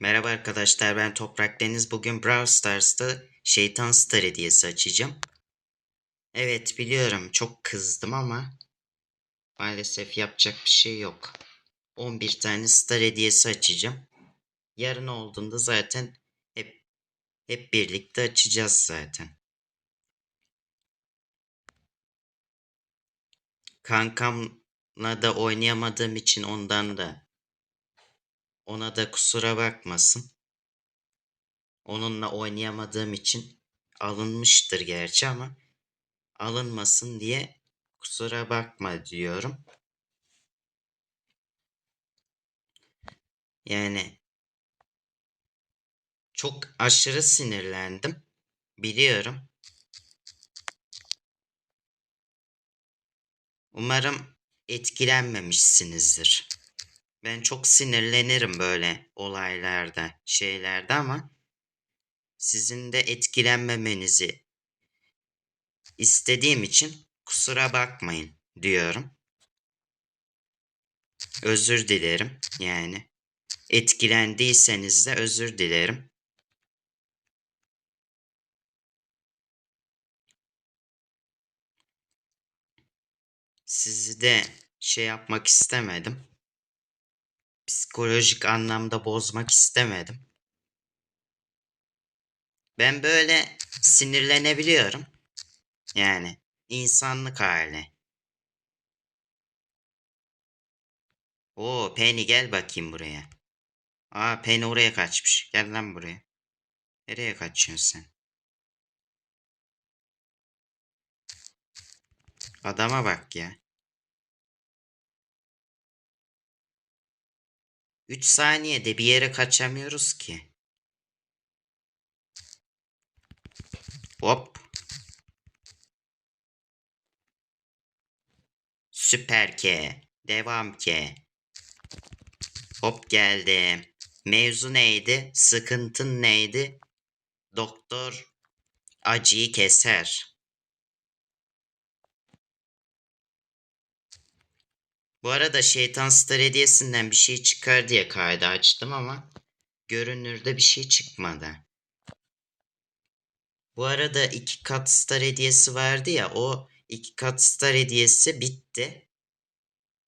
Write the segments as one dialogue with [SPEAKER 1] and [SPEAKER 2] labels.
[SPEAKER 1] Merhaba arkadaşlar ben Toprak Deniz. Bugün Brawl Stars'ta Şeytan Star hediyesi açacağım. Evet biliyorum çok kızdım ama maalesef yapacak bir şey yok. 11 tane Star hediyesi açacağım. Yarın olduğunda zaten hep hep birlikte açacağız zaten. Kankamla da oynayamadığım için ondan da ona da kusura bakmasın. Onunla oynayamadığım için alınmıştır gerçi ama alınmasın diye kusura bakma diyorum. Yani çok aşırı sinirlendim. Biliyorum. Umarım etkilenmemişsinizdir. Ben çok sinirlenirim böyle olaylarda, şeylerde ama sizin de etkilenmemenizi istediğim için kusura bakmayın diyorum. Özür dilerim yani. Etkilendiyseniz de özür dilerim. Sizi de şey yapmak istemedim. Psikolojik anlamda bozmak istemedim. Ben böyle sinirlenebiliyorum. Yani insanlık hali. Oo Penny gel bakayım buraya. Aa Penny oraya kaçmış. Gel lan buraya. Nereye kaçıyorsun sen? Adama bak ya. 3 saniyede bir yere kaçamıyoruz ki. Hop. Süper K. Devam K. Hop geldim. Mevzu neydi? Sıkıntın neydi? Doktor acıyı keser. Bu arada Şeytan Star hediyesinden bir şey çıkar diye kaydı açtım ama görünürde bir şey çıkmadı. Bu arada iki kat Star hediyesi vardı ya o iki kat Star hediyesi bitti.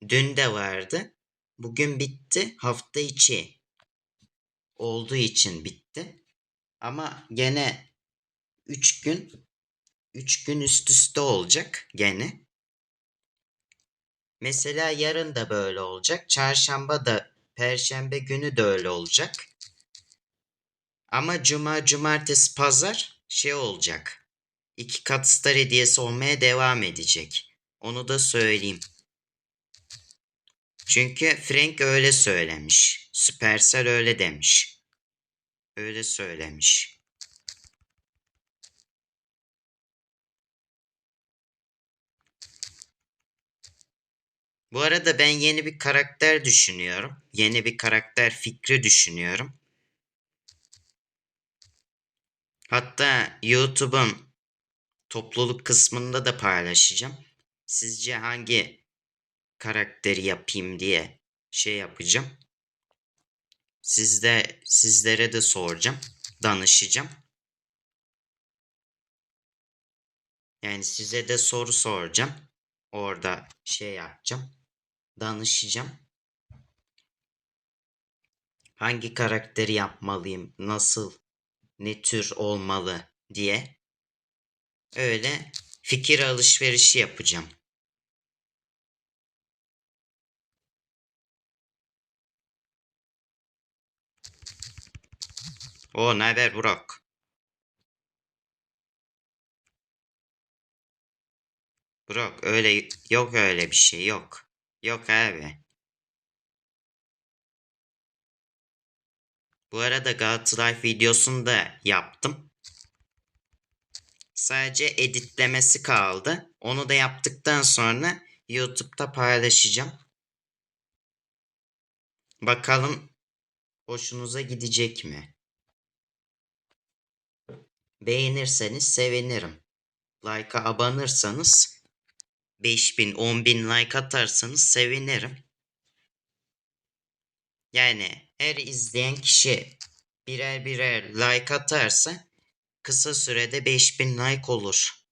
[SPEAKER 1] Dün de vardı. Bugün bitti. Hafta içi olduğu için bitti. Ama gene 3 gün 3 gün üst üste olacak gene. Mesela yarın da böyle olacak. Çarşamba da perşembe günü de öyle olacak. Ama cuma, cumartesi, pazar şey olacak. İki kat star hediyesi olmaya devam edecek. Onu da söyleyeyim. Çünkü Frank öyle söylemiş. Supercell öyle demiş. Öyle söylemiş. Bu arada ben yeni bir karakter düşünüyorum. Yeni bir karakter fikri düşünüyorum. Hatta YouTube'un topluluk kısmında da paylaşacağım. Sizce hangi karakteri yapayım diye şey yapacağım. Sizde sizlere de soracağım, danışacağım. Yani size de soru soracağım. Orada şey yapacağım. Danışacağım. Hangi karakteri yapmalıyım? Nasıl? Ne tür olmalı diye. Öyle fikir alışverişi yapacağım. O ne haber Burak? Burak öyle yok öyle bir şey yok. Yok abi. Bu arada Galatasaray videosunu da yaptım. Sadece editlemesi kaldı. Onu da yaptıktan sonra YouTube'da paylaşacağım. Bakalım hoşunuza gidecek mi? Beğenirseniz sevinirim. Like'a abanırsanız 5000 10.000 like atarsanız sevinirim. Yani her izleyen kişi birer birer like atarsa kısa sürede 5000 like olur.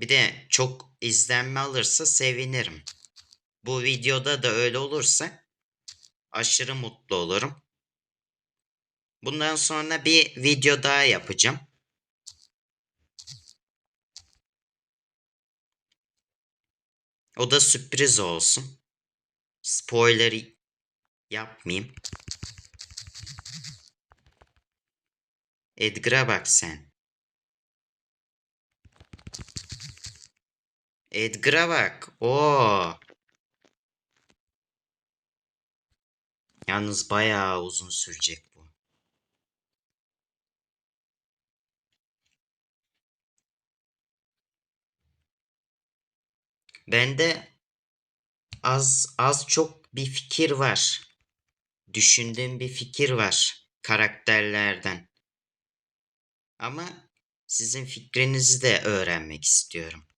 [SPEAKER 1] Bir de çok izlenme alırsa sevinirim. Bu videoda da öyle olursa aşırı mutlu olurum. Bundan sonra bir video daha yapacağım. O da sürpriz olsun. Spoiler yapmayayım. Edgar'a bak sen. Edgar'a bak. Oo. Yalnız bayağı uzun sürecek bu. Bende az az çok bir fikir var. Düşündüğüm bir fikir var karakterlerden. Ama sizin fikrinizi de öğrenmek istiyorum.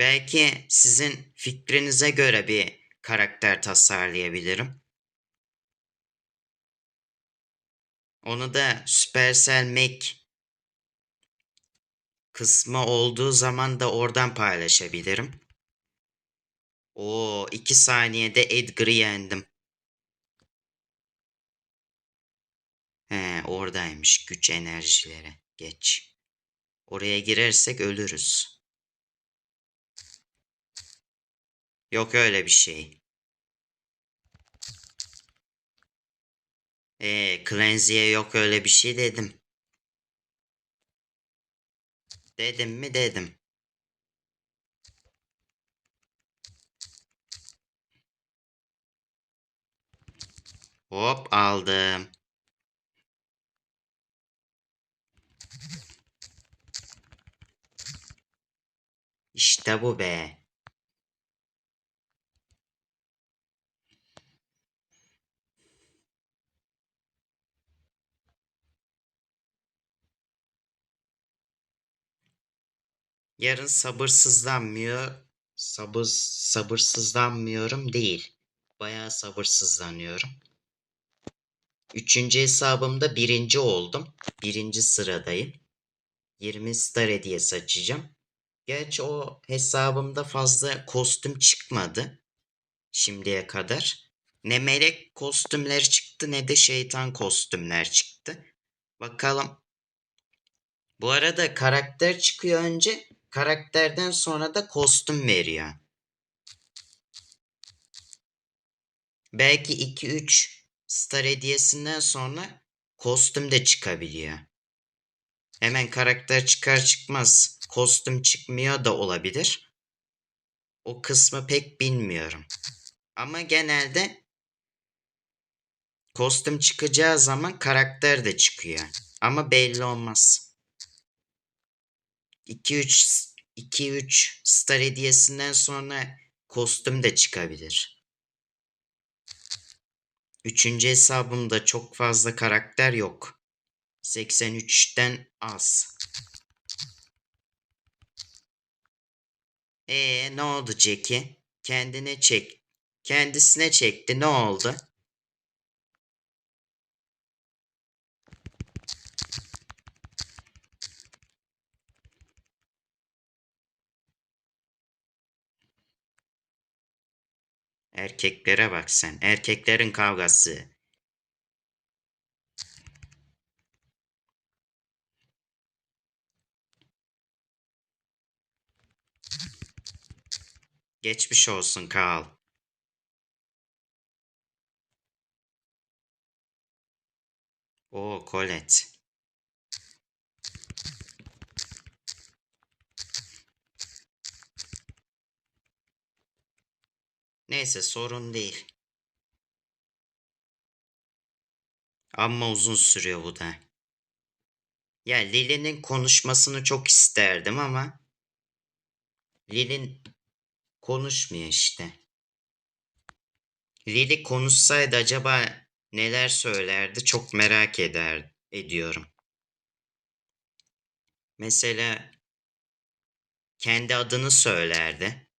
[SPEAKER 1] Belki sizin fikrinize göre bir karakter tasarlayabilirim. Onu da Supercell Mac kısmı olduğu zaman da oradan paylaşabilirim. O iki saniyede Edgar'ı yendim. He oradaymış güç enerjileri. Geç. Oraya girersek ölürüz. Yok öyle bir şey. Ee, Cleanse'ye yok öyle bir şey dedim. Dedim mi dedim. Hop aldım. İşte bu be. Yarın sabırsızlanmıyor. Sabır, sabırsızlanmıyorum değil. Bayağı sabırsızlanıyorum. Üçüncü hesabımda birinci oldum. Birinci sıradayım. 20 star hediyesi açacağım. Gerçi o hesabımda fazla kostüm çıkmadı. Şimdiye kadar. Ne melek kostümler çıktı ne de şeytan kostümler çıktı. Bakalım. Bu arada karakter çıkıyor önce. Karakterden sonra da kostüm veriyor. Belki 2-3 star hediyesinden sonra kostüm de çıkabiliyor. Hemen karakter çıkar çıkmaz kostüm çıkmıyor da olabilir. O kısmı pek bilmiyorum. Ama genelde kostüm çıkacağı zaman karakter de çıkıyor. Ama belli olmaz. 2-3 2-3 star hediyesinden sonra kostüm de çıkabilir. Üçüncü hesabımda çok fazla karakter yok. 83'ten az. Ee ne oldu Jackie? Kendine çek. Kendisine çekti. Ne oldu? Erkeklere bak sen. Erkeklerin kavgası. Geçmiş olsun Karl. O Colette. Neyse sorun değil. Ama uzun sürüyor bu da. Ya Lily'nin konuşmasını çok isterdim ama Lilin konuşmuyor işte. Lily konuşsaydı acaba neler söylerdi çok merak eder ediyorum. Mesela kendi adını söylerdi.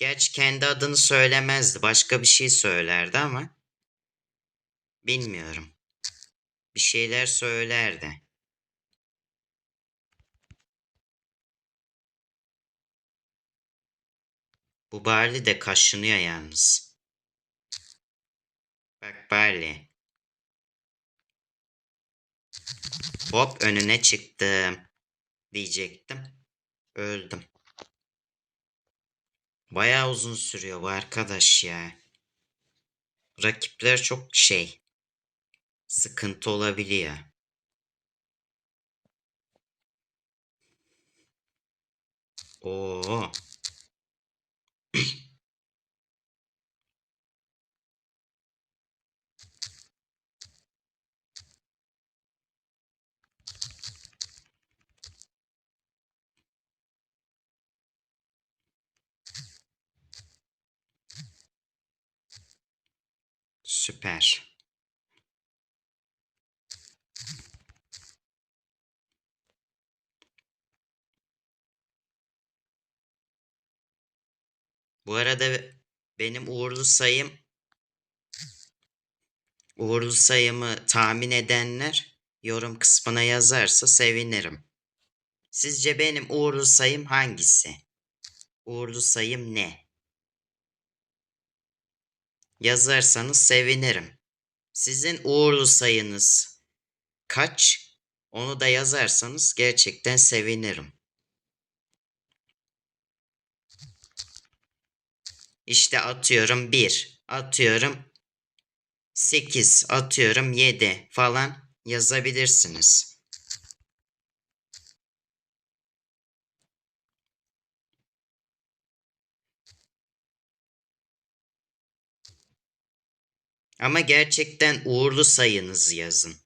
[SPEAKER 1] Gerçi kendi adını söylemezdi. Başka bir şey söylerdi ama bilmiyorum. Bir şeyler söylerdi. Bu Barley de kaşınıyor yalnız. Bak Barley. Hop önüne çıktım. Diyecektim. Öldüm. Bayağı uzun sürüyor bu arkadaş ya. Rakipler çok şey. Sıkıntı olabiliyor. Oo. Süper. Bu arada benim uğurlu sayım uğurlu sayımı tahmin edenler yorum kısmına yazarsa sevinirim. Sizce benim uğurlu sayım hangisi? Uğurlu sayım ne? Yazarsanız sevinirim. Sizin uğurlu sayınız kaç? Onu da yazarsanız gerçekten sevinirim. İşte atıyorum 1, atıyorum 8, atıyorum 7 falan yazabilirsiniz. Ama gerçekten uğurlu sayınızı yazın.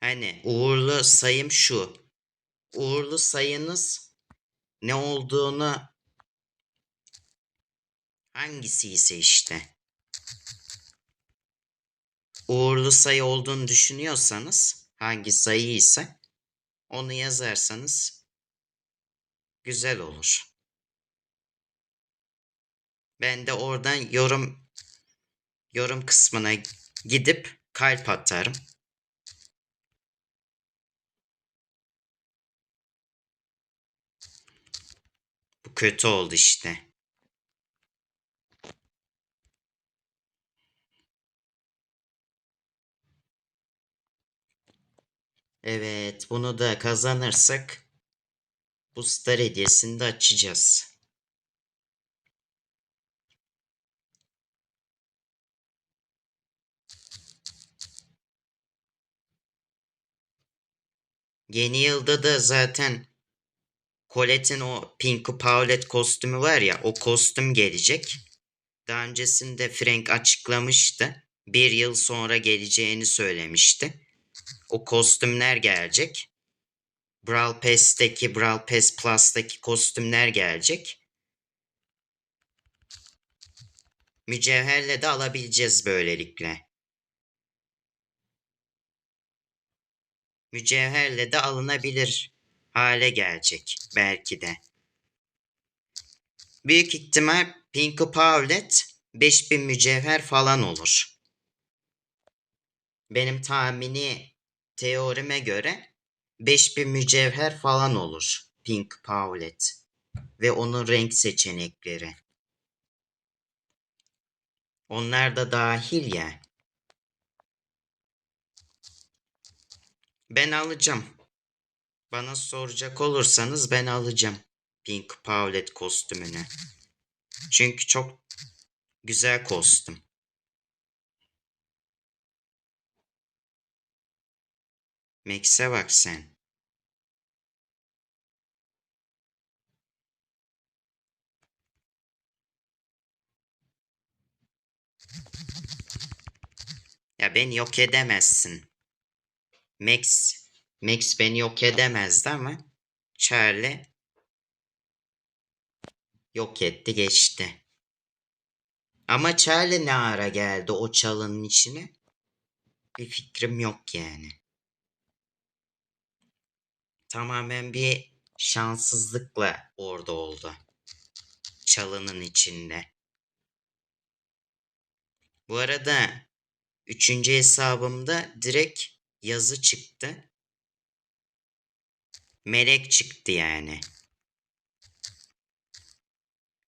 [SPEAKER 1] Hani uğurlu sayım şu. Uğurlu sayınız ne olduğunu hangisi ise işte. Uğurlu sayı olduğunu düşünüyorsanız hangi sayı ise onu yazarsanız güzel olur. Ben de oradan yorum yorum kısmına gidip kalp atarım. Bu kötü oldu işte. Evet, bunu da kazanırsak bu star hediyesini de açacağız. Yeni yılda da zaten Colette'in o Pinko Paulette kostümü var ya o kostüm gelecek. Daha öncesinde Frank açıklamıştı. Bir yıl sonra geleceğini söylemişti. O kostümler gelecek. Brawl Pass'teki Brawl Pass Plus'taki kostümler gelecek. Mücevherle de alabileceğiz böylelikle. Mücevherle de alınabilir hale gelecek belki de. Büyük ihtimal Pinko Powlet 5000 mücevher falan olur. Benim tahmini teorime göre 5000 mücevher falan olur Pink Powlet ve onun renk seçenekleri. Onlar da dahil ya. Ben alacağım. Bana soracak olursanız ben alacağım Pink Powlet kostümünü. Çünkü çok güzel kostüm. Max'e bak sen. Ya beni yok edemezsin. Max, Max beni yok edemezdi ama Charlie Yok etti geçti. Ama Charlie ne ara geldi o çalının içine? Bir fikrim yok yani. Tamamen bir şanssızlıkla orada oldu. Çalının içinde. Bu arada üçüncü hesabımda direkt yazı çıktı. Melek çıktı yani.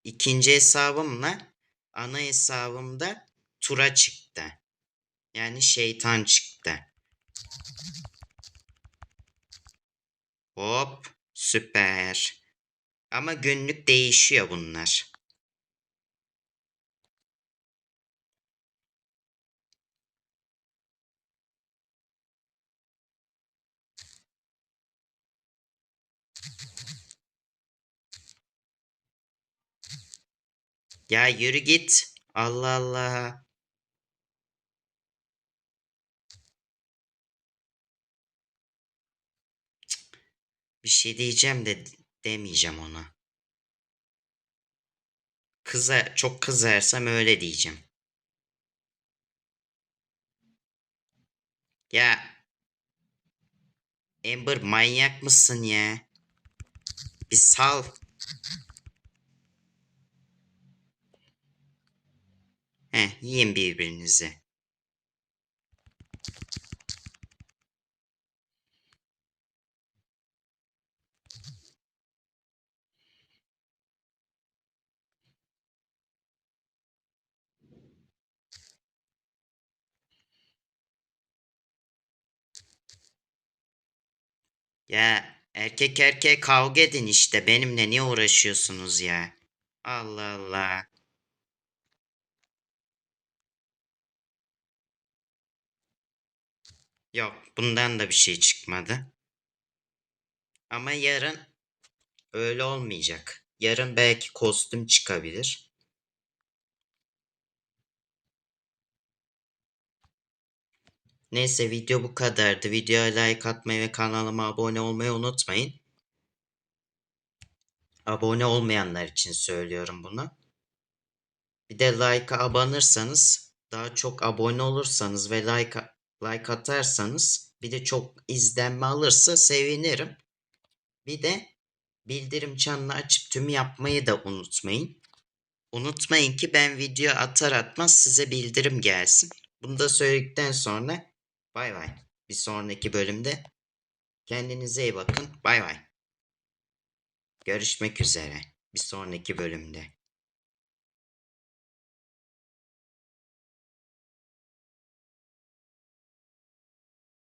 [SPEAKER 1] İkinci hesabımla ana hesabımda Tura çıktı. Yani şeytan çıktı. Hop süper. Ama günlük değişiyor bunlar. Ya yürü git. Allah Allah. Bir şey diyeceğim de demeyeceğim ona. Kıza çok kızarsam öyle diyeceğim. Ya Amber manyak mısın ya? Bir sal. Heh, yiyin birbirinizi. Ya erkek erkeğe kavga edin işte. Benimle niye uğraşıyorsunuz ya? Allah Allah. Yok, bundan da bir şey çıkmadı. Ama yarın öyle olmayacak. Yarın belki kostüm çıkabilir. Neyse video bu kadardı. Videoya like atmayı ve kanalıma abone olmayı unutmayın. Abone olmayanlar için söylüyorum bunu. Bir de like'a abanırsanız, daha çok abone olursanız ve like like atarsanız, bir de çok izlenme alırsa sevinirim. Bir de bildirim çanını açıp tüm yapmayı da unutmayın. Unutmayın ki ben video atar atmaz size bildirim gelsin. Bunu da söyledikten sonra bay bay. Bir sonraki bölümde kendinize iyi bakın. Bay bay. Görüşmek üzere bir sonraki bölümde.